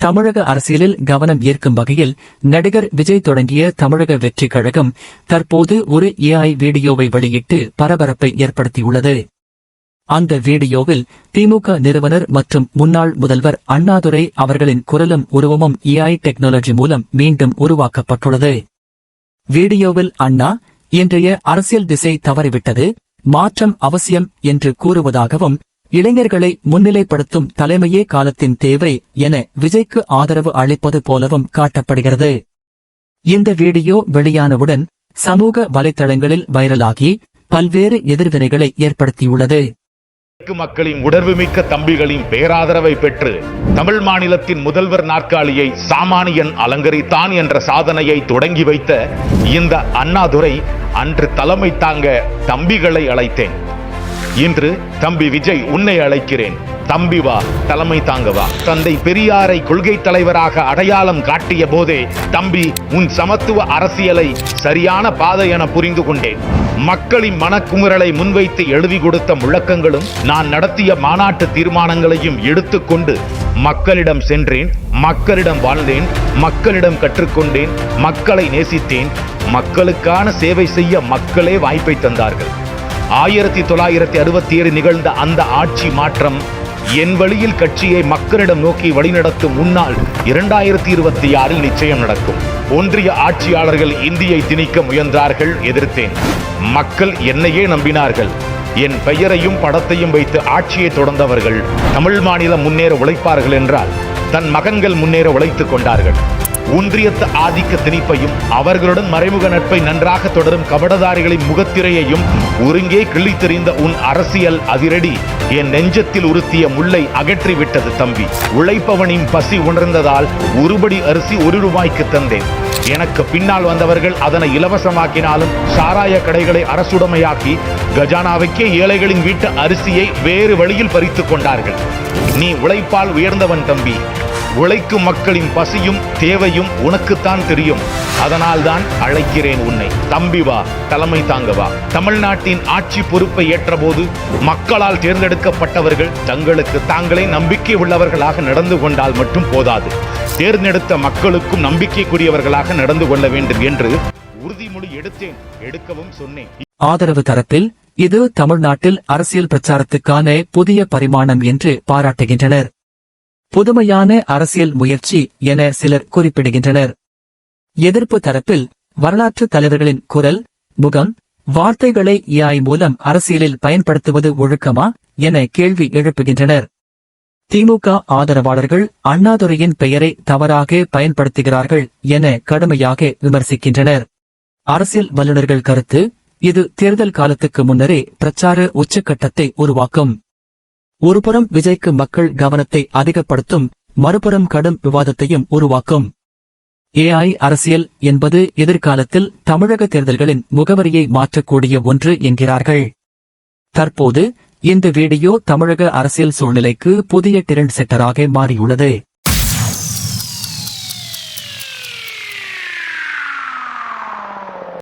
தமிழக அரசியலில் கவனம் ஈர்க்கும் வகையில் நடிகர் விஜய் தொடங்கிய தமிழக வெற்றி கழகம் தற்போது ஒரு ஏஐ வீடியோவை வெளியிட்டு பரபரப்பை ஏற்படுத்தியுள்ளது. அந்த வீடியோவில் திமுக நிறுவனர் மற்றும் முன்னாள் முதல்வர் அண்ணாதுரை அவர்களின் குரலும் உருவமும் ஏஐ டெக்னாலஜி மூலம் மீண்டும் உருவாக்கப்பட்டுள்ளது. வீடியோவில் அண்ணா இன்றைய அரசியல் திசை தவறிவிட்டது மாற்றம் அவசியம் என்று கூறுவதாகவும் இளைஞர்களை முன்னிலைப்படுத்தும் தலைமையே காலத்தின் தேவை என விஜய்க்கு ஆதரவு அளிப்பது போலவும் காட்டப்படுகிறது. இந்த வீடியோ வெளியானவுடன் சமூக வலைதளங்களில் வைரலாகி பல்வேறு எதிர்வினைகளை ஏற்படுத்தியுள்ளது. மக்களின் உணர்வுமிக்க தம்பிகளின் பேராதரவை பெற்று தமிழ் மாநிலத்தின் முதல்வர் நாற்காலியை சாமானியன் அலங்கரித்தான் என்ற சாதனையை தொடங்கி வைத்த இந்த அண்ணாதுரை அன்று தலைமை தாங்க தம்பிகளை அழைத்தேன். இன்று தம்பி விஜய் உன்னை அழைக்கிறேன். தம்பி வா தலைமை தாங்க வா. தந்தை பெரியாரை கொள்கை தலைவராக அடையாளம் காட்டிய போதே தம்பி உன் சமத்துவ அரசியலை சரியான பாதை என புரிந்து கொண்டேன். மக்களின் மனக்குமுறலை முன்வைத்து எழுதி கொடுத்த முழக்கங்களும் நான் நடத்திய மாநாட்டு தீர்மானங்களையும் எடுத்துக்கொண்டு மக்களிடம் சென்றேன் மக்களிடம் வாழ்ந்தேன் மக்களிடம் கற்றுக்கொண்டேன் மக்களை நேசித்தேன் மக்களுக்கான சேவை செய்ய மக்களே வாய்ப்பை தந்தார்கள். ஆயிரத்தி தொள்ளாயிரத்தி அறுபத்தி ஏழு நிகழ்ந்த அந்த ஆட்சி மாற்றம் என் வழியில் கட்சியை மக்களிடம் நோக்கி வழிநடத்தும் முன்னால் இரண்டாயிரத்தி இருபத்தி ஆறில் நிச்சயம் நடக்கும். ஒன்றிய ஆட்சியாளர்கள் இந்தியை திணிக்க முயன்றார்கள் எதிர்த்தேன். மக்கள் என்னையே நம்பினார்கள். என் பெயரையும் படத்தையும் வைத்து ஆட்சியை தொடர்ந்தவர்கள் தமிழ் மாநிலம் முன்னேற உழைப்பார்கள் என்றால் தன் மகன்கள் முன்னேற உழைத்துக் கொண்டார்கள். ஒன்றியத்து ஆதிக்க திணிப்பையும் அவர்களுடன் மறைமுக நட்பை நன்றாக தொடரும் கபடதாரிகளின் முகத்திரையையும் ஒருங்கே கிள்ளித்தெறிந்த உன் அரசியல் அதிரடி என் நெஞ்சத்தில் உறுத்திய முல்லை அகற்றி விட்டது தம்பி. உழைப்பவனின் பசி உணர்ந்ததால் ஒருபடி அரிசி ஒரு ரூபாய்க்கு தந்தேன். எனக்கு பின்னால் வந்தவர்கள் அதனை இலவசமாக்கினாலும் சாராய கடைகளை அரசுடைமையாக்கி கஜானாவுக்கே ஏழைகளின் வீட்டு அரிசியை வேறு வழியில் பறித்து கொண்டார்கள். நீ உழைப்பால் உயர்ந்தவன் தம்பி. உழைக்கும் மக்களின் பசியும் தேவையும் உனக்குத்தான் தெரியும். அதனால்தான் அழைக்கிறேன் உன்னை. தம்பி வா தலைமை தாங்க வா. தமிழ்நாட்டின் ஆட்சி பொறுப்பை ஏற்றபோது மக்களால் தேர்ந்தெடுக்கப்பட்டவர்கள் தங்களுக்கு தாங்களே நம்பிக்கை உள்ளவர்களாக நடந்து கொண்டால் மட்டும் போதாது. தேர்ந்தெடுத்த மக்களுக்கும் நம்பிக்கைக்குரியவர்களாக நடந்து கொள்ள வேண்டும் என்று உறுதிமொழி எடுத்தேன் எடுக்கவும் சொன்னேன். ஆதரவு தரப்பில் இது தமிழ்நாட்டில் அரசியல் பிரச்சாரத்துக்கான புதிய பரிமாணம் என்று பாராட்டுகின்றனர். புதுமையான அரசியல் முயற்சி என சிலர் குறிப்பிடுகின்றனர். எதிர்ப்பு தரப்பில் வரலாற்று தலைவர்களின் குரல் முகம் வார்த்தைகளை ஏஐ மூலம் அரசியலில் பயன்படுத்துவது ஒழுக்கமா என கேள்வி எழுப்புகின்றனர். திமுக ஆதரவாளர்கள் அண்ணாதுரையின் பெயரை தவறாக பயன்படுத்துகிறார்கள் என கடுமையாக விமர்சிக்கின்றனர். அரசியல் வல்லுநர்கள் கருத்து இது தேர்தல் காலத்துக்கு முன்னரே பிரச்சார உச்சக்கட்டத்தை உருவாக்கும். ஒருபுறம் விஜய்க்கு மக்கள் கவனத்தை அதிகப்படுத்தும் மறுபுறம் கடும் விவாதத்தையும் உருவாக்கும். ஏஐ அரசியல் என்பது எதிர்காலத்தில் தமிழக தேர்தல்களின் முகவரியை மாற்றக்கூடிய ஒன்று என்கிறார்கள். தற்போது இந்த வீடியோ தமிழக அரசியல் சூழ்நிலைக்கு புதிய டிரெண்ட் செட்டராக மாறியுள்ளது.